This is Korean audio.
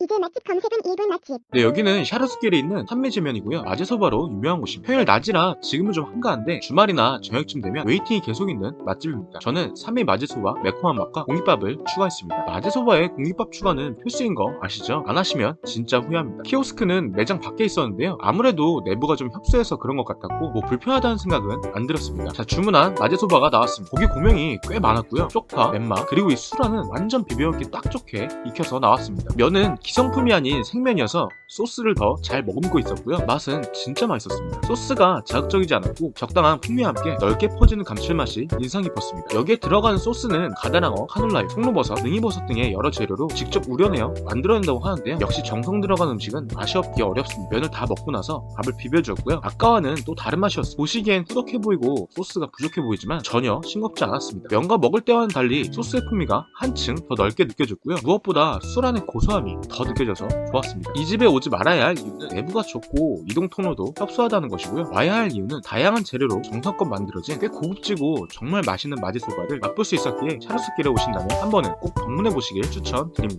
이제 맛집 검색은 1분 맛집. 네, 여기는 샤르스길에 있는 산미제면이고요. 마제소바로 유명한 곳입니다. 평일 낮이라 지금은 좀 한가한데 주말이나 저녁쯤 되면 웨이팅이 계속 있는 맛집입니다. 저는 산미 마제소바 매콤한 맛과 공깃밥을 추가했습니다. 마제소바에 공깃밥 추가는 필수인 거 아시죠? 안 하시면 진짜 후회합니다. 키오스크는 매장 밖에 있었는데요. 아무래도 내부가 좀 협소해서 그런 것 같았고 뭐 불편하다는 생각은 안 들었습니다. 자, 주문한 마제소바가 나왔습니다. 고기 고명이 꽤 많았고요. 쪽파, 멘마, 그리고 이 수라는 완전 비벼먹기 딱 좋게 익혀서 나왔습니다. 면은 기성품이 아닌 생면이어서 소스를 더 잘 머금고 있었고요. 맛은 진짜 맛있었습니다. 소스가 자극적이지 않았고 적당한 풍미와 함께 넓게 퍼지는 감칠맛이 인상 깊었습니다. 여기에 들어가는 소스는 가다랑어, 카놀라유, 송로버섯, 능이버섯 등의 여러 재료로 직접 우려내어 만들어낸다고 하는데요. 역시 정성 들어간 음식은 맛이 없기 어렵습니다. 면을 다 먹고 나서 밥을 비벼주었고요. 아까와는 또 다른 맛이었어요. 보시기엔 꾸덕해 보이고 소스가 부족해 보이지만 전혀 싱겁지 않았습니다. 면과 먹을 때와는 달리 소스의 풍미가 한층 더 넓게 느껴졌고요. 무엇보다 술 안의 고소함이 더 느껴져서 좋았습니다. 이 집에 오지 말아야 할 이유는 내부가 좋고 이동 통로도 협소하다는 것이고요. 와야 할 이유는 다양한 재료로 정성껏 만들어진 꽤 고급지고 정말 맛있는 마지소바를 맛볼 수 있었기에 샤르스길에 오신다면 한 번은 꼭 방문해 보시길 추천드립니다.